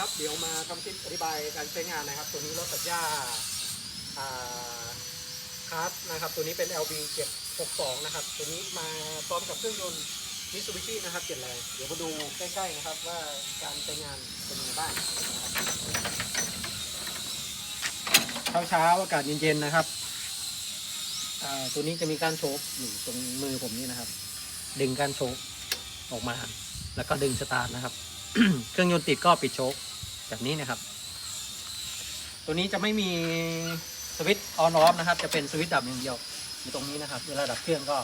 ครับเดี๋ยวมาทำคลิปอธิบายการใช้งานนะครับ ตัวนี้รถตัดหญ้าคาร์ดนะครับ ตัวนี้เป็น LB 762 นะครับ ตัวนี้มาพร้อมกับเครื่องยนต์มิตซูบิชินะครับเจ็ดแรงเดี๋ยวมาดูใกล้ๆนะครับว่าการใช้งานเป็นยังไงบ้างเช้าเช้าๆอากาศเย็นๆนะครับตัวนี้จะมีการโชกอยู่ตรงมือผมนี่นะครับ ดึงการโชกออกมา แล้วก็ดึงสตาร์ทนะครับ เครื่องยนต์ติดก็ปิดโชค แบบนี้นะครับ ตัวนี้จะไม่มีสวิตช์ออนออฟนะครับ จะเป็นสวิตช์ดับอย่างเดียว อยู่ตรงนี้นะครับเวลาดับเครื่องก็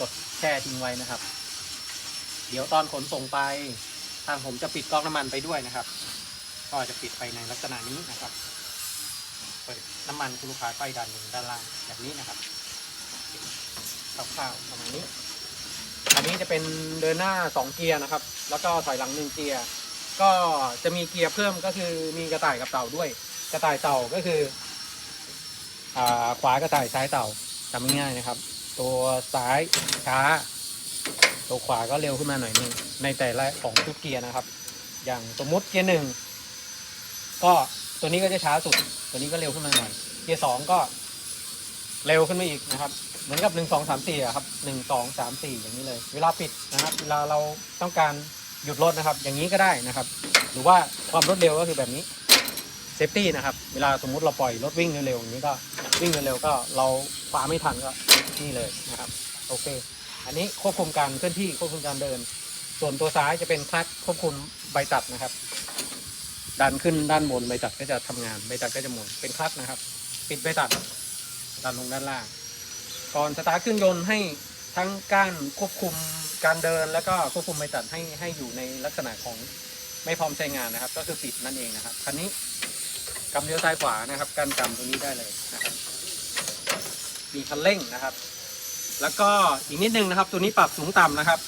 กดแช่ทิ้งไว้นะครับ เดี๋ยวตอนขนส่งไป ทางผมจะปิดก๊อกน้ำมันไปด้วยนะครับ ก็จะปิดไปในลักษณะนี้นะครับเปิดน้ำมันคุณลูกค้าไฟดันลงด้านล่างแบบนี้นะครับคร่าวๆประมาณนี้ อันนี้จะเป็นเดินหน้า 2 เกียร์นะครับ แล้วก็ถอยหลัง 1 เกียร์ ก็จะมีเกียร์เพิ่มก็คือมีกระต่ายกับเต่าด้วย กระต่ายเต่าก็คืออ่าขวากระต่ายซ้ายเต่าจำง่ายๆนะครับ ตัวซ้ายช้า ตัวขวาก็เร็วขึ้นมาหน่อยนึงในแต่ละของทุกเกียร์นะครับ อย่างสมมติเกียร์หนึ่งก็ตัวนี้ก็จะช้าสุด ตัวนี้ก็เร็วขึ้นมาหน่อย เกียร์สองก็เร็วขึ้นมาอีกนะครับ เหมือนกับหนึ่งสองสามสี่ครับหนึ่งสองสามสี่อย่างนี้เลย เวลาปิดนะครับ เวลาเราต้องการ หยุดรถนะครับ อย่างนี้ก็ได้นะครับ หรือว่าความรวดเร็วก็คือแบบนี้เซฟตี้นะครับ เวลาสมมุติเราปล่อยรถวิ่งเร็วๆอย่างนี้ก็วิ่งเร็วๆก็เราคว้าไม่ทันก็นี่เลยนะครับ โอเค อันนี้ควบคุมการเคลื่อนที่ควบคุมการเดิน ส่วนตัวซ้ายจะเป็นคลัตช์ควบคุมใบตัดนะครับ ดันขึ้นด้านบนใบตัดก็จะทำงานใบตัดก็จะหมุนเป็นคลัตช์นะครับ ปิดใบตัดดันลงด้านล่าง ก่อนสตาร์ทเครื่องยนต์ให้ ทั้งกานควบคุมการเดิน แล้วก็ควบคุมใบตัดให้ให้อยู่ในลักษณะของไม่พร้อมใช้งานนะครับ ก็คือปิดนั่นเองนะครับคันนี้กำเลี้ยวซ้ายขวานะครับการกำตรงนี้ได้เลยนะครับมีคันเร่งนะครับ แล้วก็อีกนิดนึงนะครับ ตัวนี้ปรับสูงต่ำนะครับ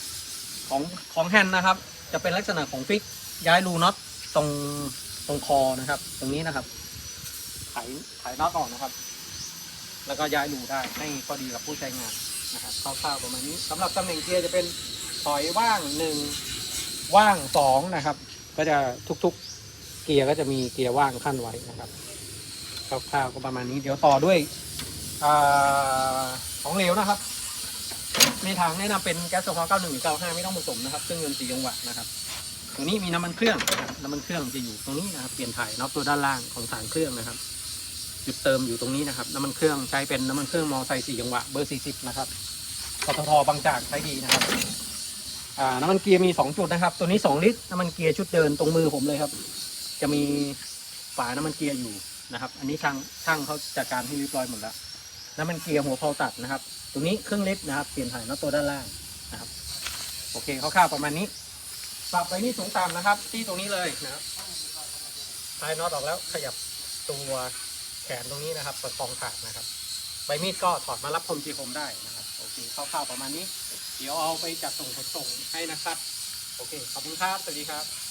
ของของแฮนด์นะครับ จะเป็นลักษณะของฟิกย้ายรูน็อตตรงตรงคอนะครับ ตรงนี้นะครับไขไขน็อตออกนะครับ แล้วก็ย้ายรูได้ให้พอดีกับผู้ใช้งาน นะครับคร่าวๆประมาณนี้สำหรับตำแหน่งเกียร์จะเป็นถอยว่างหนึ่งว่างสองนะครับ ก็จะทุกๆเกียร์ก็จะมีเกียร์ว่างขั้นไว้นะครับคร่าวๆก็ประมาณนี้ เดี๋ยวต่อด้วยอของเหลวนะครับ ในถังแนะนำเป็นแก๊สโซฮอล์91หรือ95 ไม่ต้องผสมนะครับเครื่องยนสี่จังหวะนะครับตรงนี้มีน้ำมันเครื่องน้ำมันเครื่องจะอยู่ตรงนี้นะครับ เปลี่ยนถ่ายน็อตตัวด้านล่างของฐานเครื่องนะครับ จุดเติมอยู่ตรงนี้นะครับน้ำมันเครื่องใช้เป็นน้ำมันเครื่องมอไซค์สี่จังหวะเบอร์ 40 นะครับปตทบางจากใช้ดีนะครับน้ำมันเกียร์มี 2 จุดนะครับ ตัวนี้ 2 ลิตรน้ำมันเกียร์ชุดเดินตรงมือผมเลยครับ จะมีฝาน้ำมันเกียร์อยู่นะครับ อันนี้ช่างช่างเขาจัดการให้เรียบร้อยหมดแล้วน้ำมันเกียร์หัวเพลาตัดนะครับ ตรงนี้เครื่องลิต์นะครับเปลี่ยนถ่ายน็อตตัวด้านล่างนะครับ โอเคคร่าวๆประมาณนี้ปรับไปนี่สูงต่ำนะครับ ที่ตรงนี้เลยนะครับคลายน็อตออกแล้วขยับตัว แขนตรงนี้นะครับประคองขาดนะครับ ใบมีดก็ถอดมารับคมจีคมได้นะครับโอเคคร่าวๆประมาณนี้ เดี๋ยวเอาไปจัดส่งขนส่งให้นะครับ โอเค ขอบคุณครับ สวัสดีครับ